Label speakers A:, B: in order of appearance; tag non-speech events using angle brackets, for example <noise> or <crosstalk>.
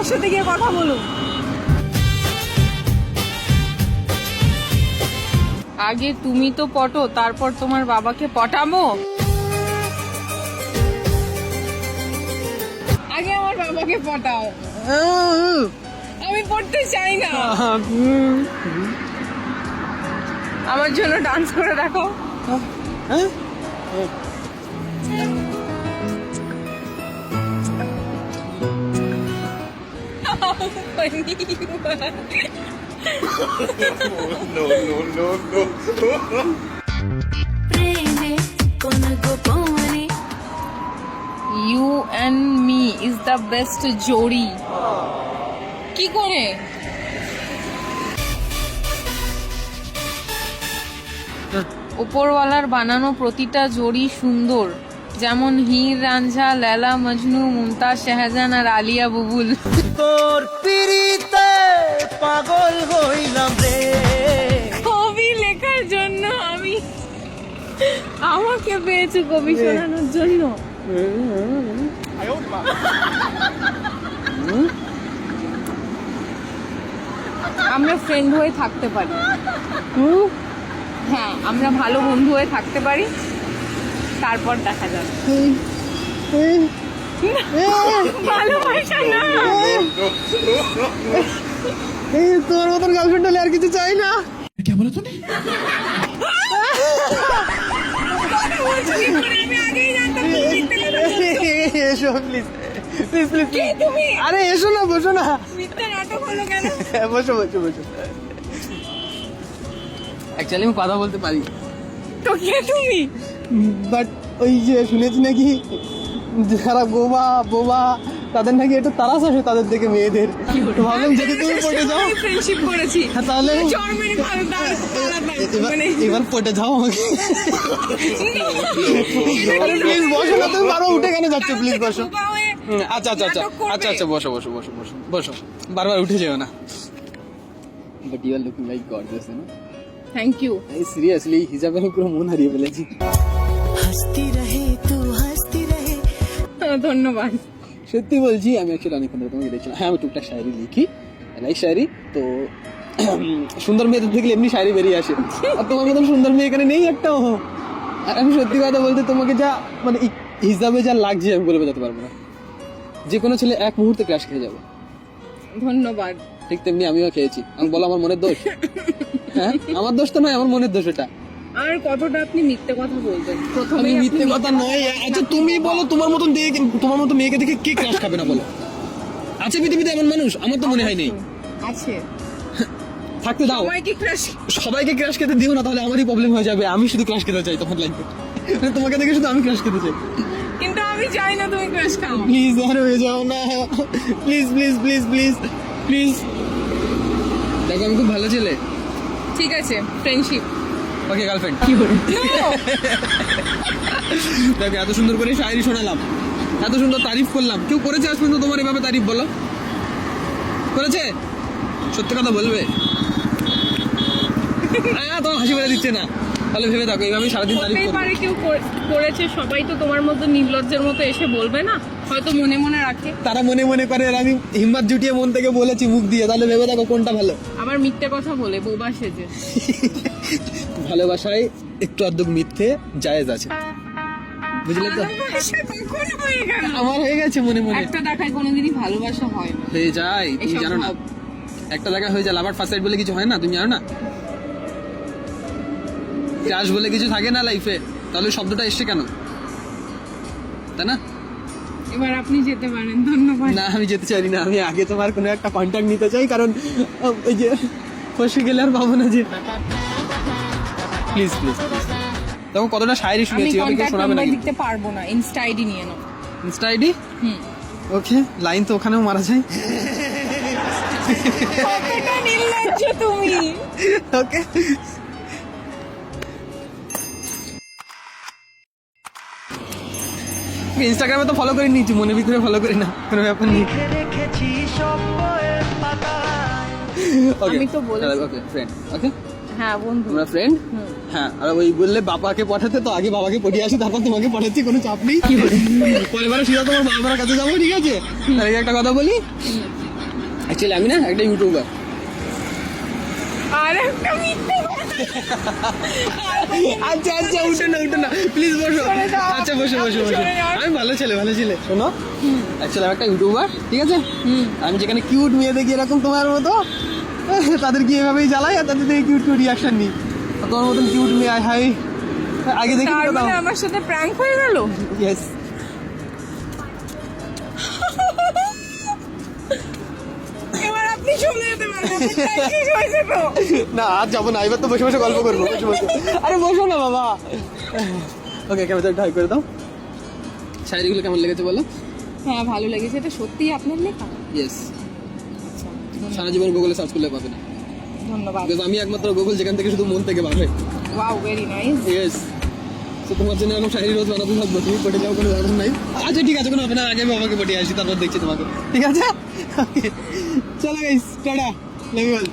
A: বাবার সাথে গিয়ে কথা বলুন। আগে তুমি তো পটো তারপর তোমার বাবাকে পটামো। আগে আমার বাবাকে পটাও। আমি পড়তে চাই না। আমার জন্য ডান্স করে দেখো।
B: প্রেমে কোন গোপনে
A: you and me is the best জোড়ি কি করে? <laughs> ওপরওয়ালার বানানো প্রতিটা জড়ি সুন্দর। যেমন হির রাঞ্ঝা লেলা মজনু মুমতাজ শাহজাহান আর আলিয়া বুবুল।
C: তোর পিড়িতে পাগল হইলাম রে।
A: কবি লেখার জন্য আমি আমাকে পেয়েছে কবি শোনানোর জন্য। আমরা ফ্রেন্ড হয়ে থাকতে পারি। হ্যাঁ আমরা ভালো বন্ধু হয়ে থাকতে পারি। তারপর দেখা যাবে। ভালোবাসা না।
C: তোর মতন গার্লফ্রেন্ড হলে আর কিছু চাই না।
A: তুমি।
C: এসো প্লিজ প্লিজ প্লিজ আরে এসো না বসো না।
A: কেন?
C: বসো বসো বসো। অ্যাকচুয়ালি আমি কথা বলতে পারি।
A: তো কে তুমি?
C: বাট ওই যে শুনেছি নাকি যারা গোবা বোবা তাদের নাকি একটু তারাস আসে তাদের থেকে মেয়েদের। তো ভাবলাম যদি তুমি পটে যাও
A: ফ্রেন্ডশিপ করেছি।
C: হ্যাঁ, তাহলে এবার
A: মানে
C: পটে যাও আমাকে। প্লিজ বসো না তুমি বারবার উঠে কেন যাচ্ছ? প্লিজ বসো। হুম, আচ্ছা আচ্ছা আচ্ছা আচ্ছা আচ্ছা বসো বসো বসো বসো বসো। বারবার উঠে যেও না। But you are looking like gorgeous না
A: থ্যাংক ইউ
C: সিরিয়াসলি হিজাবে আমি পুরো মন হারিয়ে ফেলেছি।
A: ধন্যবাদ।
C: সত্যি বলছি আমি অ্যাকচুয়ালি অনেকক্ষণ ধরে তোমাকে দেখছিলাম। হ্যাঁ আমি টুকটাক শায়রি লিখি লাইক শায়রি তো সুন্দর মেয়েদের দেখলে এমনি শায়রি বেরিয়ে আসে। আর তোমার মতন সুন্দর মেয়ে এখানে নেই একটাও। আর আমি সত্যি কথা বলতে তোমাকে যা মানে হিসাবে যা লাগছে আমি বলে বোঝাতে পারব না। যে কোনো ছেলে এক মুহূর্তে ক্রাশ খেয়ে যাবে।
A: ধন্যবাদ।
C: ঠিক তেমনি আমিও খেয়েছি। আমি বলো আমার মনের দোষ? হ্যাঁ? আমার দোষ তো নয় আমার মনের দোষ এটা।
A: আর কতটা আপনি মিথ্যে কথা বলবেন। প্রথমে
C: আমি মিথ্যে কথা নয়। আচ্ছা তুমি বলো তোমার মতন দেখে তোমার মতো মেয়েকে দেখে কে ক্রাশ খাবে না বলো? আছে পৃথিবীতে এমন মানুষ? আমার তো মনে হয় নেই।
A: আছে।
C: থাকতে দাও।
A: সবাই ক্রাশ
C: সবাইকে ক্রাশ খেতে দিও না তাহলে আমারই প্রবলেম হয়ে যাবে। আমি শুধু ক্রাশ খেতে চাই তখন লাইফে তোমাকে দেখে শুধু আমি ক্রাশ খেতে চাই।
A: কিন্তু আমি চাই না তুমি ক্রাশ খাও।
C: প্লিজ আর হয়ে যাও না। Please please please please please দেখো আমি খুব ভালো ছেলে।
A: ঠিক আছে ফ্রেন্ডশিপ
C: ওকে গার্লফ্রেন্ড দেখো এত সুন্দর করে শায়রি শোনালাম এত সুন্দর তারিফ করলাম। কেউ করেছে আজ পর্যন্ত তোমার এভাবে তারিফ বলো? করেছে? সত্যি কথা বলবে? তোমার হাসি বেড়ে দিচ্ছে না। তাহলে ভেবে থাকো এইভাবে সারাদিন তারিফ করব।
A: পারে কেউ করে- করেছে সবাই তো তোমার মতো নির্লজ্জের মতো এসে বলবে না। হয়তো মনে মনে রাখে।
C: তারা মনে মনে করে আর আমি হিম্মত জুটিয়ে মন থেকে বলেছি মুখ দিয়ে। তাহলে ভেবে দেখো কোনটা ভালো।
A: আবার মিথ্যে কথা বলে বোবা সেজে। <laughs>
C: ভালোবাসায় একটু অর্ধেক মিথ্যে জায়েজ আছে। বুঝলে তো? আমার হয়ে গেছে মনে মনে।
A: একটা দেখায় কোনোদিনই ভালোবাসা হয় না।
C: হয়ে যায় তুমি জানো না। একটা জায়গায় হয়ে যায় লাভার ফার্স্ট সাইড বলে কিছু হয় না? তুমি জানো না? ক্রাশ বলে কিছু থাকে না লাইফে তাহলে শব্দটা এসছে কেন? তাই না?
A: এবার আপনি যেতে পারেন ধন্যবাদ।
C: না আমি যেতে চাই না। আমি আগে তোমার কোনো একটা কন্ট্যাক্ট নিতে চাই কারণ ওই যে ফসে গেলে আর পাবো না যে। প্লিজ প্লিজ তখন কতটা শায়রি
A: আমি
C: শুনেছি কেউ
A: কন্ট্যাক্ট নাম্বার
C: নাকি?
A: দিতে পারব না ইনস্টা আইডি নিয়ে নাও।
C: ইনস্টা আইডি
A: হুম।
C: ওকে লাইন তো ওখানেও মারা যায়।
A: কতটা নির্লজ্জ তুমি।
C: ওকে ইনস্টাগ্রামে তো ফলো করে নিয়েছি মনে ভিতরে ফলো করি না কোনো ব্যাপার নেই।
A: আমি তো বলেছি।
C: ওকে ফ্রেন্ড ওকে
A: হ্যাঁ বন্ধু।
C: তোমরা ফ্রেন্ড হ্যাঁ আর ওই বললে বাবাকে পাঠাতে তো আগে বাবাকে পড়িয়ে আসি তারপর তোমাকে পাঠাচ্ছি কোনো চাপ নেই। পরের বারে সিধা তোমার বাবার কাছে যাব ঠিক আছে? তার একটা কথা বলি। অ্যাকচুয়ালি আমি না একটা ইউটিউবার
A: আর একটা মিথ্যে
C: আচ্ছা আচ্ছা উঠে না উঠে না। প্লিজ বসো। আচ্ছা বসো বসো বসো। আমি ভালো ছেলে ভালো ছেলে। শোনো। অ্যাকচুয়ালি আমি একটা ইউটিউবার ঠিক আছে? আমি যেখানে কিউট মেয়ে দেখি এরকম তোমার মতো? <laughs> তাদের কি এভাবেই জ্বালাই আর তাদের থেকে কিউট কিউট রিয়াকশন নিই। তোমার মতন কিউট মেয়ে আয় হাই আগে দেখি
A: আমার সাথে প্র্যাঙ্ক হয়ে গেল?
C: ইয়েস <laughs> না আজ যাব না এবার তো বসে বসে গল্প করব বসে বসে। আরে বসো না বাবা। ওকে ক্যামেরা ঢাই করে দাও। শাড়িগুলো কেমন লেগেছে বলো?
A: হ্যাঁ ভালো লেগেছে। এটা সত্যি আপনার লেখা?
C: ইয়েস সারা জীবন গুগলে সার্চ করলে পাবে না।
A: ধন্যবাদ।
C: বিকজ আমি একমাত্র গুগল যেখান থেকে শুধু মন থেকে পাবে।
A: ওয়াও ভেরি নাইস
C: ইয়েস তো তোমার জন্য এরকম শাড়ি রোজ বানাতে থাকব। তুমি পটে যাও কোনো ব্যাপার নাই। আচ্ছা ঠিক আছে কোনো হবে না। আগে আমি বাবাকে পটিয়ে আসি তারপর দেখছি তোমাকে। ঠিক আছে? চলো guys tata. Love you all